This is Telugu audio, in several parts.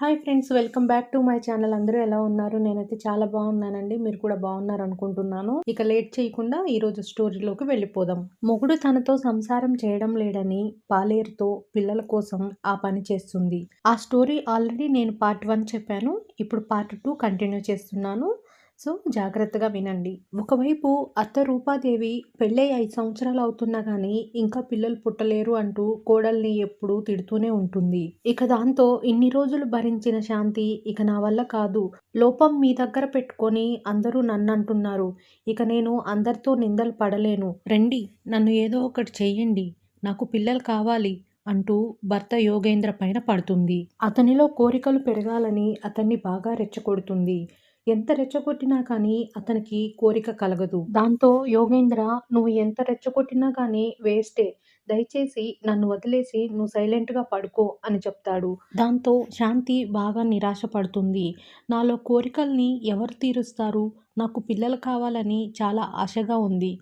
Hi friends welcome back to my channel. అందరూ ఎలా ఉన్నారు? నేనైతే చాలా బాగున్నానండి. మీరు కూడా బాగున్నారు అనుకుంటున్నాను ఇక లేట్ చేయకుండా ఈరోజు స్టోరీలోకి వెళ్ళిపోదాం. మొగుడు తనతో సంసారం చేయడం లేడని పాలేరుతో పిల్లల కోసం ఆ పని చేస్తుంది. ఆ స్టోరీ ఆల్రెడీ నేను పార్ట్ వన్ చెప్పాను. ఇప్పుడు పార్ట్ టూ కంటిన్యూ చేస్తున్నాను. సో జాగ్రత్తగా వినండి. ఒకవైపు అత్త రూపాదేవి పెళ్ళై ఐదు సంవత్సరాలు అవుతున్నా కానీ ఇంకా పిల్లలు పుట్టలేరు అంటూ కోడల్ని ఎప్పుడూ తిడుతూనే ఉంటుంది. ఇక దాంతో ఇన్ని రోజులు భరించిన శాంతి ఇక నా వల్ల కాదు. లోపం మీ దగ్గర పెట్టుకొని అందరూ నన్ను అంటున్నారు ఇక నేను అందరితో నిందలు పడలేను. రండి నన్ను ఏదో ఒకటి చెయ్యండి. నాకు పిల్లలు కావాలి అంటూ భర్త యోగేంద్ర పైన పడుతుంది. అతనిలో కోరికలు పెరగాలని అతన్ని బాగా రెచ్చగొడుతుంది. ఎంత రెచ్చగొట్టినా కానీ అతనికి కోరిక కలగదు. దాంతో యోగేంద్ర నువ్వు ఎంత రెచ్చగొట్టినా కానీ వేస్టే. దయచేసి నన్ను వదిలేసి నువ్వు సైలెంట్గా పడుకో అని చెప్తాడు. దాంతో శాంతి బాగా నిరాశ పడుతుంది నాలో కోరికల్ని ఎవరు తీరుస్తారు? నాకు పిల్లలు కావాలని చాలా ఆశగా ఉంది.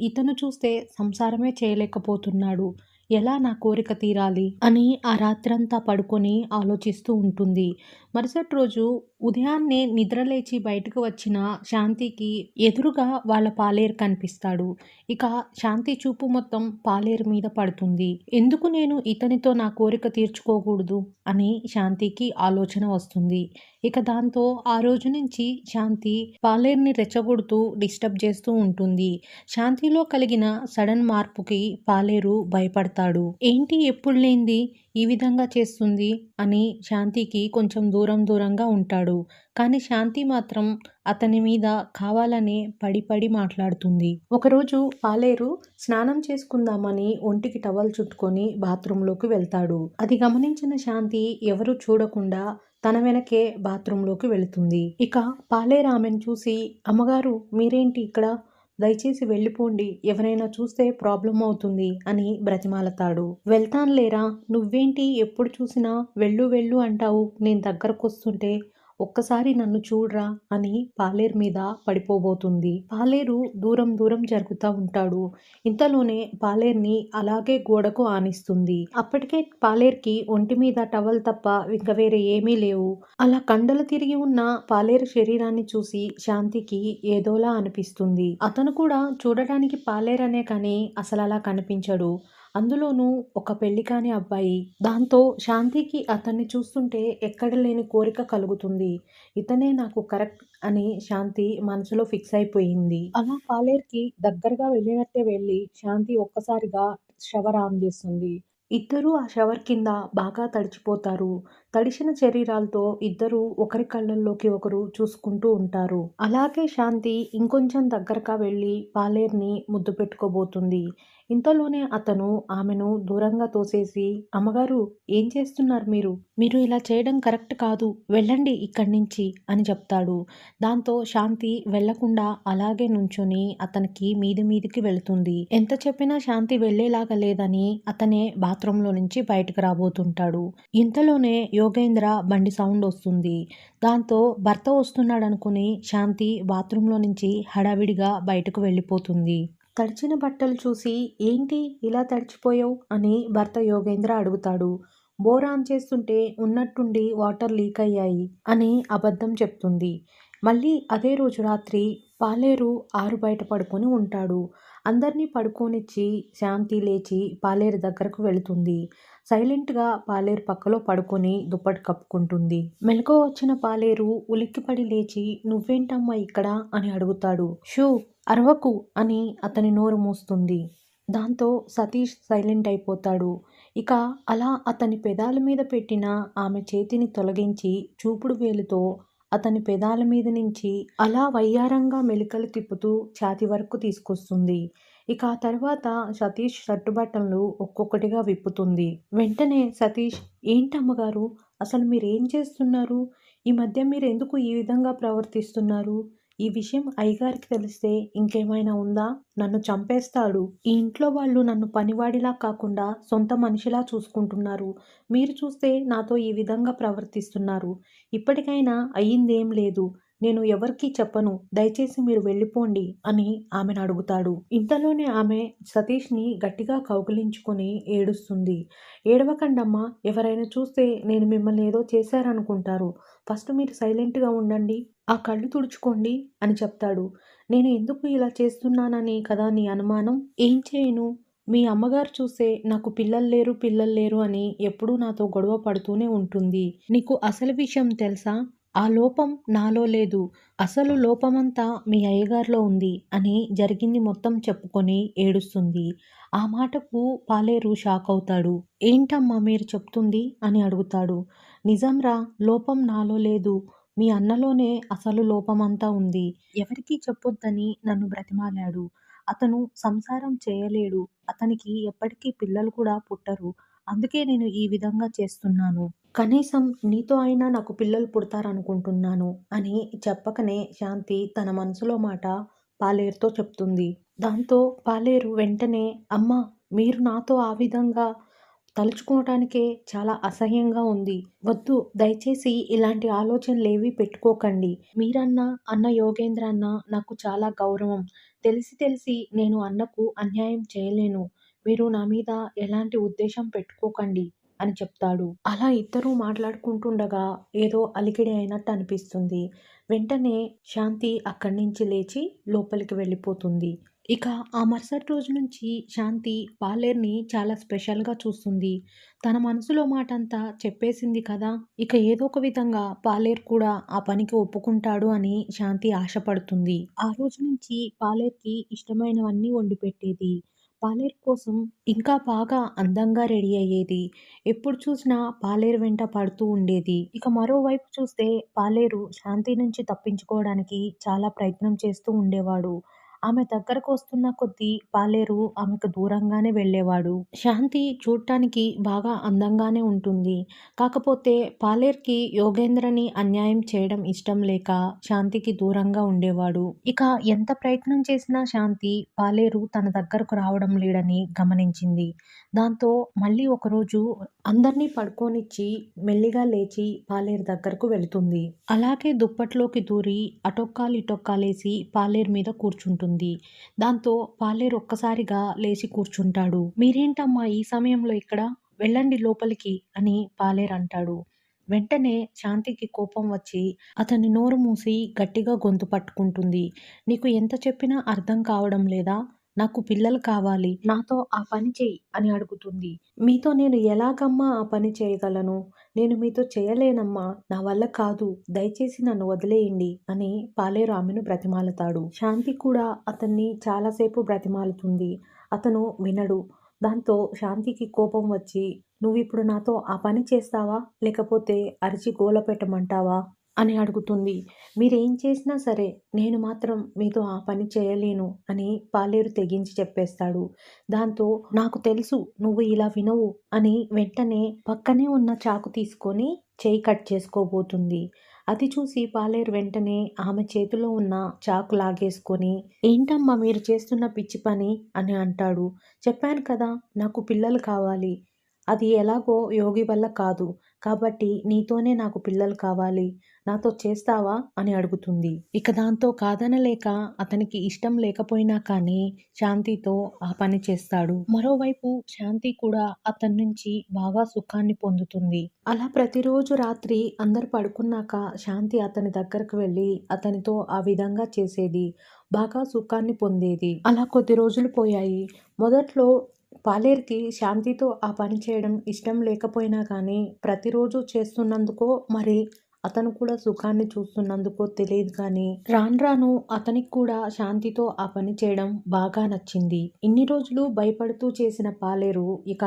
ఇతను చూస్తే సంసారమే చేయలేకపోతున్నాడు. ఎలా నా కోరిక తీరాలి? అని ఆ రాత్రంతా పడుకొని ఆలోచిస్తూ ఉంటుంది. మరుసటి రోజు ఉదయాన్నే నిద్రలేచి బయటకు వచ్చిన శాంతికి ఎదురుగా వాళ్ళ పాలేరు కనిపిస్తాడు. ఇక శాంతి చూపు మొత్తం పాలేరు మీద పడుతుంది. ఎందుకు నేను ఇతనితో నా కోరిక తీర్చుకోకూడదు? అని శాంతికి ఆలోచన వస్తుంది. ఇక దాంతో ఆ రోజు నుంచి శాంతి పాలేరుని రెచ్చగొడుతూ డిస్టర్బ్ చేస్తూ ఉంటుంది. శాంతిలో కలిగిన సడన్ మార్పుకి పాలేరు భయపడతాడు. ఏంటి ఎప్పుడు లేనిది? ఈ విధంగా చేస్తుంది అని శాంతికి కొంచెం దూరం దూరంగా ఉంటాడు. కానీ శాంతి మాత్రం అతని మీద కావాలనే పడి పడి మాట్లాడుతుంది. ఒకరోజు పాలేరు స్నానం చేసుకుందామని ఒంటికి టవల్ చుట్టుకొని బాత్రూంలోకి వెళ్తాడు. అది గమనించిన శాంతి ఎవరు చూడకుండా తన వెనకే బాత్రూంలోకి వెళుతుంది. ఇక పాలేరు ఆమెను చూసి అమ్మగారు మీరేంటి ఇక్కడ? దయచేసి వెళ్ళిపోండి ఎవరైనా చూస్తే ప్రాబ్లం అవుతుంది అని బ్రతిమాలతాడు. వెళ్తానులేరా? నువ్వేంటి ఎప్పుడు చూసినా వెళ్ళు వెళ్ళు అంటావు. నేను దగ్గరకు వస్తుంటే ఒక్కసారి నన్ను చూడరా అని పాలేరు మీద పడిపోబోతుంది. పాలేరు దూరం దూరం జరుగుతూ ఉంటాడు. ఇంతలోనే పాలేర్ని అలాగే గోడకు ఆనిస్తుంది. అప్పటికే పాలేర్కి ఒంటి మీద టవల్ తప్ప ఇంకా వేరే ఏమీ లేవు. అలా కండలు తిరిగి ఉన్న పాలేరు శరీరాన్ని చూసి శాంతికి ఏదోలా అనిపిస్తుంది. అతను కూడా చూడడానికి పాలేరనే కానీ అసలు అలా కనిపించడు. అందులోనూ ఒక పెళ్ళి కాని అబ్బాయి. దాంతో శాంతికి అతన్ని చూస్తుంటే ఎక్కడ లేని కోరిక కలుగుతుంది. ఇతనే నాకు కరెక్ట్ అని శాంతి మనసులో ఫిక్స్ అయిపోయింది. అలా పాలేర్కి దగ్గరగా వెళ్ళినట్టే వెళ్ళి శాంతి ఒక్కసారిగా షవర్ ఆన్ చేస్తుంది. ఇద్దరూ ఆ షవర్ కింద బాగా తడిచిపోతారు. తడిసిన శరీరాలతో ఇద్దరు ఒకరి కళ్ళల్లోకి ఒకరు చూసుకుంటూ ఉంటారు. అలాగే శాంతి ఇంకొంచెం దగ్గరగా వెళ్ళి పాలేర్ని ముద్దు పెట్టుకోబోతుంది. ఇంతలోనే అతను ఆమెను దూరంగా తోసేసి అమ్మగారు ఏం చేస్తున్నారు మీరు? మీరు ఇలా చేయడం కరెక్ట్ కాదు. వెళ్ళండి ఇక్కడి నుంచి అని చెప్తాడు. దాంతో శాంతి వెళ్ళకుండా అలాగే నుంచుని అతనికి మీది మీదికి వెళుతుంది. ఎంత చెప్పినా శాంతి వెళ్ళేలాగా లేదని అతనే బాత్రూంలో నుంచి బయటకు రాబోతుంటాడు. ఇంతలోనే యోగేంద్ర బండి సౌండ్ వస్తుంది. దాంతో భర్త వస్తున్నాడనుకుని శాంతి బాత్రూంలో నుంచి హడావిడిగా బయటకు వెళ్ళిపోతుంది. తడిచిన బట్టలు చూసి ఏంటి ఇలా తడిచిపోయావు? అని భర్త యోగేంద్ర అడుగుతాడు. బోర్ ఆన్ చేస్తుంటే ఉన్నట్టుండి వాటర్ లీక్ అయ్యాయి అని అబద్ధం చెప్తుంది. మళ్ళీ అదే రోజు రాత్రి పాలేరు ఆరు బయట పడుకొని ఉంటాడు. అందరినీ పడుకోనిచ్చి శాంతి లేచి పాలేరు దగ్గరకు వెళుతుంది. సైలెంట్గా పాలేరు పక్కలో పడుకొని దుప్పటి కప్పుకుంటుంది. మెలకు వచ్చిన పాలేరు ఉలిక్కిపడి లేచి నువ్వేంటమ్మా ఇక్కడ? అని అడుగుతాడు. షూ అరవకు అని అతని నోరు మూస్తుంది. దాంతో సతీష్ సైలెంట్ అయిపోతాడు. ఇక అలా అతని పెదాల మీద పెట్టిన ఆమె చేతిని తొలగించి చూపుడు వేలుతో అతని పెదాల మీద నుంచి అలా వయ్యారంగా మెలికలు తిప్పుతూ ఛాతి వరకు తీసుకొస్తుంది. ఇక ఆ తర్వాత సతీష్ షర్టుబట్టలు ఒక్కొక్కటిగా విప్పుతుంది. వెంటనే సతీష్ ఏంటమ్మగారు? అసలు మీరేం చేస్తున్నారు? ఈ మధ్య మీరు ఎందుకు ఈ విధంగా ప్రవర్తిస్తున్నారు? ఈ విషయం అయ్యగారికి తెలిస్తే ఇంకేమైనా ఉందా? నన్ను చంపేస్తాడు. ఈ ఇంట్లో వాళ్ళు నన్ను పనివాడిలా కాకుండా సొంత మనిషిలా చూసుకుంటున్నారు. మీరు చూస్తే నాతో ఈ విధంగా ప్రవర్తిస్తున్నారు. ఇప్పటికైనా అయ్యిందేం లేదు. నేను ఎవరికీ చెప్పను. దయచేసి మీరు వెళ్ళిపోండి అని ఆమెను అడుగుతాడు. ఇంతలోనే ఆమె సతీష్ని గట్టిగా కౌగిలించుకొని ఏడుస్తుంది. ఏడవకండమ్మా ఎవరైనా చూస్తే నేను మిమ్మల్ని ఏదో చేశారనుకుంటారు. ఫస్ట్ మీరు సైలెంట్గా ఉండండి. ఆ కళ్ళు తుడుచుకోండి అని చెప్తాడు. నేను ఎందుకు ఇలా చేస్తున్నానని కదా నీ అనుమానం? ఏం చేయను? మీ అమ్మగారు చూసే నాకు పిల్లలు లేరు పిల్లలు లేరు అని ఎప్పుడూ నాతో గొడవ పడుతూనే ఉంటుంది. నీకు అసలు విషయం తెలుసా? ఆ లోపం నాలో లేదు. అసలు లోపమంతా మీ అయ్యగారిలో ఉంది అని జరిగింది మొత్తం చెప్పుకొని ఏడుస్తుంది. ఆ మాటకు పాలేరు షాక్ అవుతాడు. ఏంటమ్మా మీరు చెప్తుంది? అని అడుగుతాడు. నిజంరా లోపం నాలో లేదు. మీ అన్నలోనే అసలు లోపమంతా ఉంది. ఎవరికీ చెప్పొద్దని నన్ను బ్రతిమాలాడు. అతను సంసారం చేయలేడు. అతనికి ఎప్పటికీ పిల్లలు కూడా పుట్టరు. అందుకే నేను ఈ విధంగా చేస్తున్నాను. కనీసం నీతో అయినా నాకు పిల్లలు పుడతారనుకుంటున్నాను అని చెప్పకనే శాంతి తన మనసులో మాట పాలేరుతో చెప్తుంది. దాంతో పాలేరు వెంటనే అమ్మ మీరు నాతో ఆ విధంగా తలుచుకోవటానికే చాలా అసహ్యంగా ఉంది. వద్దు దయచేసి ఇలాంటి ఆలోచనలేవి పెట్టుకోకండి. మీరన్నా అన్న యోగేంద్ర అన్న నాకు చాలా గౌరవం. తెలిసి తెలిసి నేను అన్నకు అన్యాయం చేయలేను. మీరు నా మీద ఎలాంటి ఉద్దేశం పెట్టుకోకండి అని చెప్తాడు. అలా ఇద్దరూ మాట్లాడుకుంటుండగా ఏదో అలికిడి అయినట్టు అనిపిస్తుంది. వెంటనే శాంతి అక్కడి నుంచి లేచి లోపలికి వెళ్ళిపోతుంది. ఇక ఆ మరుసటి రోజు నుంచి శాంతి పాలేర్ని చాలా స్పెషల్గా చూస్తుంది. తన మనసులో మాట అంతా చెప్పేసింది కదా ఇక ఏదో ఒక విధంగా పాలేర్ కూడా ఆ పనికి ఒప్పుకుంటాడు అని శాంతి ఆశపడుతుంది. ఆ రోజు నుంచి పాలేర్కి ఇష్టమైనవన్నీ వండి పెట్టేది పాలేరు కోసం ఇంకా బాగా అందంగా రెడీ అయ్యేది. ఎప్పుడు చూసినా పాలేరు వెంట పడుతూ ఉండేది. ఇక మరోవైపు చూస్తే పాలేరు శాంతి నుంచి తప్పించుకోవడానికి చాలా ప్రయత్నం చేస్తూ ఉండేవాడు. ఆమె దగ్గరకు వస్తున్న కొద్దీ పాలేరు ఆమెకు దూరంగానే వెళ్ళేవాడు. శాంతి చూడటానికి బాగా అందంగానే ఉంటుంది. కాకపోతే పాలేర్కి యోగేంద్రని అన్యాయం చేయడం ఇష్టం లేక శాంతికి దూరంగా ఉండేవాడు. ఇక ఎంత ప్రయత్నం చేసినా శాంతి పాలేరు తన దగ్గరకు రావడం లేడని గమనించింది. దాంతో మళ్ళీ ఒకరోజు అందరినీ పడుకోనిచ్చి మెల్లిగా లేచి పాలేరు దగ్గరకు వెళుతుంది. అలాగే దుప్పట్లోకి దూరి అటొక్కాలు ఇటొక్కాలేసి పాలేరు మీద కూర్చుంటుంది. దాంతో పాలేరు ఒక్కసారిగా లేచి కూర్చుంటాడు. మీరేంటమ్మా ఈ సమయంలో ఇక్కడ? వెళ్ళండి లోపలికి అని పాలేరు అంటాడు. వెంటనే శాంతికి కోపం వచ్చి అతని నోరు మూసి గట్టిగా గొంతు పట్టుకుంటుంది. నీకు ఎంత చెప్పినా అర్థం కావడం లేదా? నాకు పిల్లలు కావాలి. నాతో ఆ పని చెయ్యి అని అడుగుతుంది. మీతో నేను ఎలాగమ్మా ఆ పని చేయగలను? నేను మీతో చేయలేనమ్మా. నా వల్ల కాదు. దయచేసి నన్ను వదిలేయండి అని పాలేరు ఆమెను బ్రతిమాలతాడు. శాంతి కూడా అతన్ని చాలాసేపు బ్రతిమాలుతుంది. అతను వినడు. దాంతో శాంతికి కోపం వచ్చి నువ్వు ఇప్పుడు నాతో ఆ పని చేస్తావా? లేకపోతే అరిచి గోల పెట్టమంటావా? అని అడుగుతుంది. మీరేం చేసినా సరే నేను మాత్రం మీతో ఆ పని చేయలేను అని పాలేరు తెగించి చెప్పేస్తాడు. దాంతో నాకు తెలుసు నువ్వు ఇలా వినవు అని వెంటనే పక్కనే ఉన్న చాకు తీసుకొని చేయి కట్ చేసుకోబోతుంది. అది చూసి పాలేరు వెంటనే ఆమె చేతిలో ఉన్న చాకు లాగేసుకొని ఏంటమ్మా మీరు చేస్తున్న పిచ్చి పని అని అంటాడు. చెప్పాను కదా నాకు పిల్లలు కావాలి. అది ఎలాగో యోగి వల్ల కాదు. కాబట్టి నీతోనే నాకు పిల్లలు కావాలి నాతో చేస్తావా? అని అడుగుతుంది. ఇక దాంతో కాదనలేక అతనికి ఇష్టం లేకపోయినా కానీ శాంతితో ఆ పని చేస్తాడు. మరోవైపు శాంతి కూడా అతని నుంచి బాగా సుఖాన్ని పొందుతుంది. అలా ప్రతిరోజు రాత్రి అందరు పడుకున్నాక శాంతి అతని దగ్గరకు వెళ్ళి అతనితో ఆ విధంగా చేసేది. బాగా సుఖాన్ని పొందేది. అలా కొద్ది రోజులు పోయాయి. మొదట్లో పాలేరుకి శాంతితో ఆ పని చేయడం ఇష్టం లేకపోయినా కానీ ప్రతిరోజు చేస్తున్నందుకో మరి అతను కూడా సుఖాన్ని చూస్తున్నందుకో తెలియదు కానీ రాను రాను అతనికి కూడా శాంతితో ఆ పని చేయడం బాగా నచ్చింది. ఇన్ని రోజులు భయపడుతూ చేసిన పాలేరు ఇక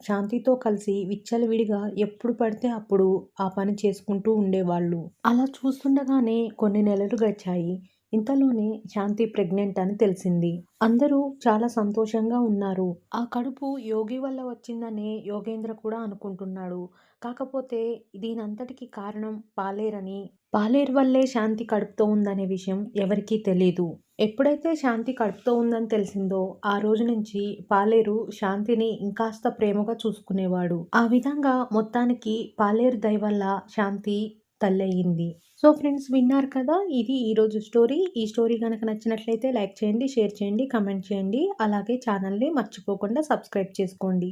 శాంతితో కలిసి విచ్చలవిడిగా ఎప్పుడు పడితే అప్పుడు ఆ పని చేసుకుంటూ ఉండేవాళ్ళు. అలా చూస్తుండగానే కొన్ని నెలలు గడిచాయి. ఇంతలోనే శాంతి ప్రెగ్నెంట్ అని తెలిసింది. అందరూ చాలా సంతోషంగా ఉన్నారు. ఆ కడుపు యోగి వల్ల వచ్చిందనే యోగేంద్ర కూడా అనుకుంటున్నాడు. కాకపోతే దీనంతటికి కారణం పాలేరని. పాలేరు వల్లే శాంతి కడుపుతో ఉందనే విషయం ఎవరికీ తెలీదు. ఎప్పుడైతే శాంతి కడుపుతో ఉందని తెలిసిందో ఆ రోజు నుంచి పాలేరు శాంతిని ఇంకాస్త ప్రేమగా చూసుకునేవాడు. ఆ విధంగా మొత్తానికి పాలేరు దయ వల్ల శాంతి తల్లయింది. సో ఫ్రెండ్స్ విన్నారు కదా? ఇది ఈరోజు స్టోరీ. ఈ స్టోరీ కనుక నచ్చినట్లయితే లైక్ చేయండి షేర్ చేయండి కమెంట్ చేయండి. అలాగే ఛానల్ని మర్చిపోకుండా సబ్స్క్రైబ్ చేసుకోండి.